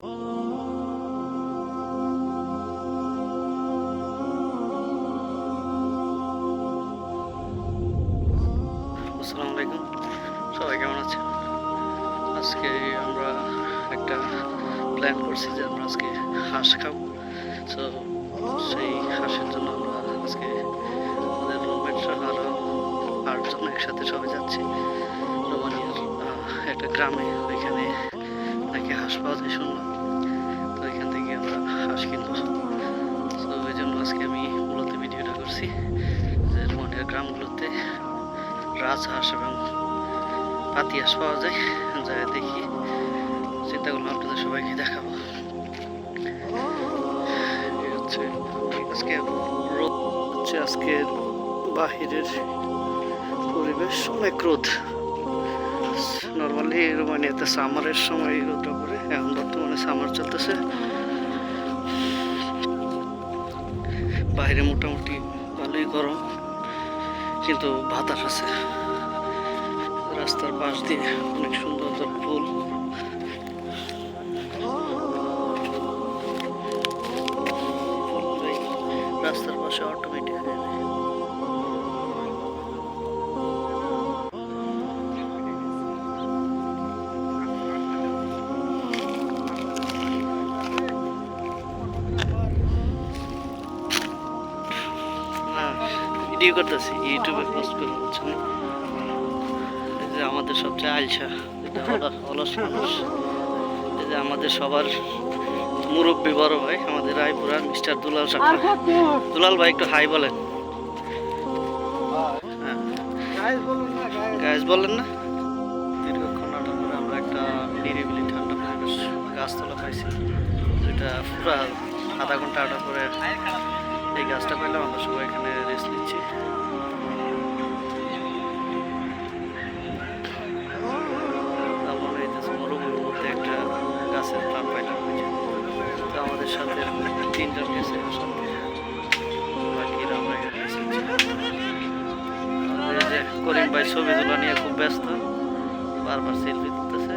আসসালামু আলাইকুম। সবাই কেমন আছেন? আজকে আমরা একটা প্ল্যান করছি যে আমরা আজকে হাঁস খাব। তো সেই হাঁসের জন্য আমরা আজকে আমাদের রুমমেট সহ আরও আটজন একসাথে সবাই যাচ্ছি। রোমানিয়ার একটা গ্রামে। ওইখানে হাঁস পাওয়া যায় শুনলাম। তো এখান থেকে আমরা হাঁস কিনবো। তো ওই জন্য আজকে আমি মূলত ভিডিওটা করছি যে রোমানিয়ার গ্রামগুলোতে রাজহাঁস এবং পাতি হাঁস পাওয়া যায়। যা দেখি, চিন্তা করলাম আপনাদের সবাইকে দেখাবো। হচ্ছে আজকে রোদ, হচ্ছে আজকের বাহিরের পরিবেশ, অনেক রোদ। নর্মালি রোমানিয়াতে সামারের সময় রোদটা পড়ে। এখন বর্তমানে সামার চলতেছে। বাইরে মোটামুটি ভালোই গরম, কিন্তু বাতাস আছে। রাস্তার পাশ দিয়ে অনেক সুন্দর ফুল রাস্তার পাশে অটোমেটিক ভিডিও করতেছি ইউটিউবে পোস্ট করে বুঝছেন? এই যে আমাদের সবচেয়ে আলসা এটা অলস- মানুষ। এই যে আমাদের সবার মুরব্বী বড় ভাই আমাদের রায়পুরার মিস্টার দুলাল সাহা দুলাল ভাই একটু হাই বলেন। হ্যাঁ। গাছ বলেন না দীর্ঘক্ষণ হাঁটার পরে আমরা একটা নিরিবিলি ঠান্ডা পরিবেশ গাছতলা পাইছি যেটা পুরা আধা ঘণ্টা হাঁটার পরে এই গাছটা পেলাম আমরা সবাই এখানে রেস্ট নিচ্ছি। একটা গাছের তো আমাদের সাথে করিম ভাই ছবি তোলা নিয়ে খুব ব্যস্ত। বারবার সেলফি তুলতেছে।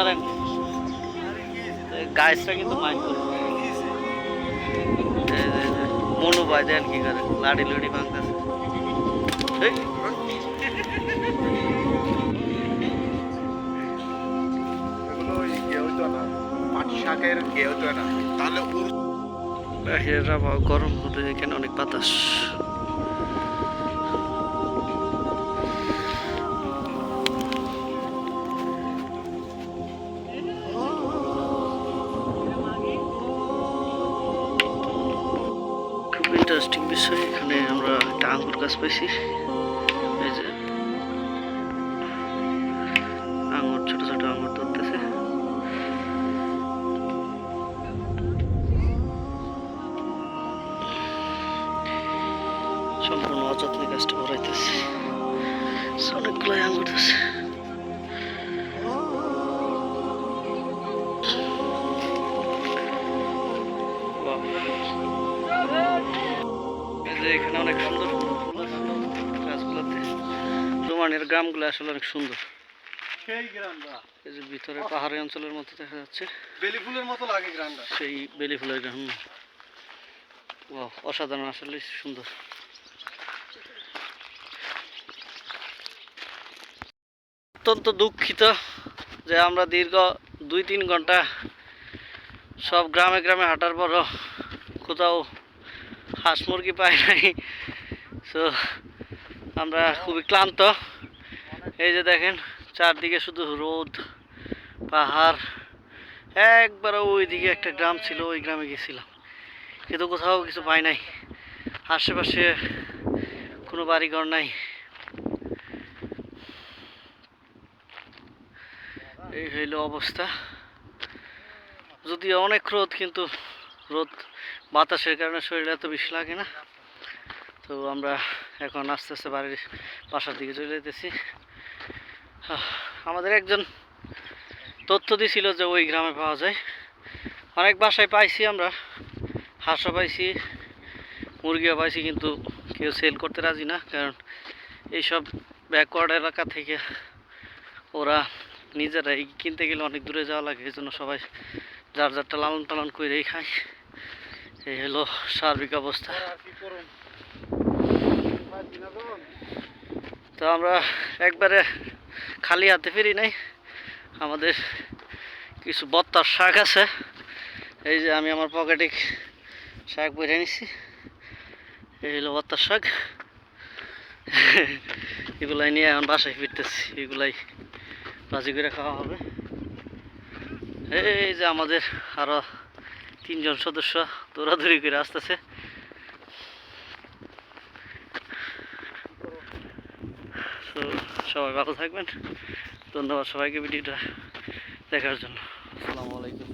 মারেন গাছটা কিন্তু মাইন্ড করে। এই যে- মনু ভাই দেন কি করে? লাড়ি লুড়ি ভাঙতেছে এই, এগুলো ওই গেও তো না। পাটি শাকের গেও তো না। তাহলে গরম হতে এখানে অনেক বাতাস। ইন্টারেস্টিং এখানে আমরা একটা আঙ্গুর গাছ যে। আঙ্গুর ছোট ছোট আঙ্গুর ধরতেছে। সম্পূর্ণ অযত্নে গাছটা যে এখানে অনেক সুন্দর গাছগুলোতে। রোমানের গ্রামগুলো আসলে অনেক সুন্দর। সেই গ্রামটা। এই যে ভিতরে পাহাড়ি অঞ্চলের মতো দেখা যাচ্ছে। বেলি ফুলের মতো লাগে গ্রামটা। সেই বেলি ফুলের গ্রাম। অসাধারণ আসলে সুন্দর। অত্যন্ত দুঃখিত যে আমরা দীর্ঘ দুই তিন ঘণ্টা সব গ্রামে গ্রামে হাঁটার পরও কোথাও হাঁস মুরগি পাই নাই। সো আমরা খুবই ক্লান্ত। এই যে দেখেন, চারদিকে শুধু রোদ, পাহাড়। একবার ওইদিকে একটা গ্রাম ছিল, ওই গ্রামে গেছিলাম। কিন্তু কোথাও কিছু পাই নাই। আশেপাশে কোনো বাড়িঘর নাই। এই হইল অবস্থা। যদিও অনেক রোদ, কিন্তু রোদ বাতাসের কারণে শরীরে এত বেশি লাগে না। তো আমরা এখন আস্তে আস্তে বাড়ির বাসার দিকে চলে যেতেছি। আমাদের একজন তথ্য দিছিল যে ওই গ্রামে পাওয়া যায়। অনেক বাসায় পাইছি আমরা, হাঁসও পাইছি, মুরগিও পাইছি, কিন্তু কেউ সেল করতে রাজি না, কারণ এইসব ব্যাকওয়ার্ড এলাকা থেকে ওরা নিজেরাই কিনতে গেলে অনেক দূরে যাওয়া লাগে এই জন্য সবাই যার যারটা লালন পালন করেই খায়। এই হলো সার্বিক অবস্থা। তো আমরা একবারে খালি হাতে ফিরি নাই। আমাদের কিছু বত্তার শাক আছে। এই যে আমি আমার পকেটে শাক বেড়ে নিছি। এই হলো বত্তার শাক। এগুলাই নিয়ে এখন বাসায় ফিরতেছি। এগুলাই ভাজি করে খাওয়া হবে। এই যে আমাদের আরও তিনজন সদস্য দৌড়াদৌড়ি করে আসতেছে। তো সবাই ভালো থাকবেন। ধন্যবাদ সবাইকে ভিডিওটা দেখার জন্য। আসসালামু আলাইকুম।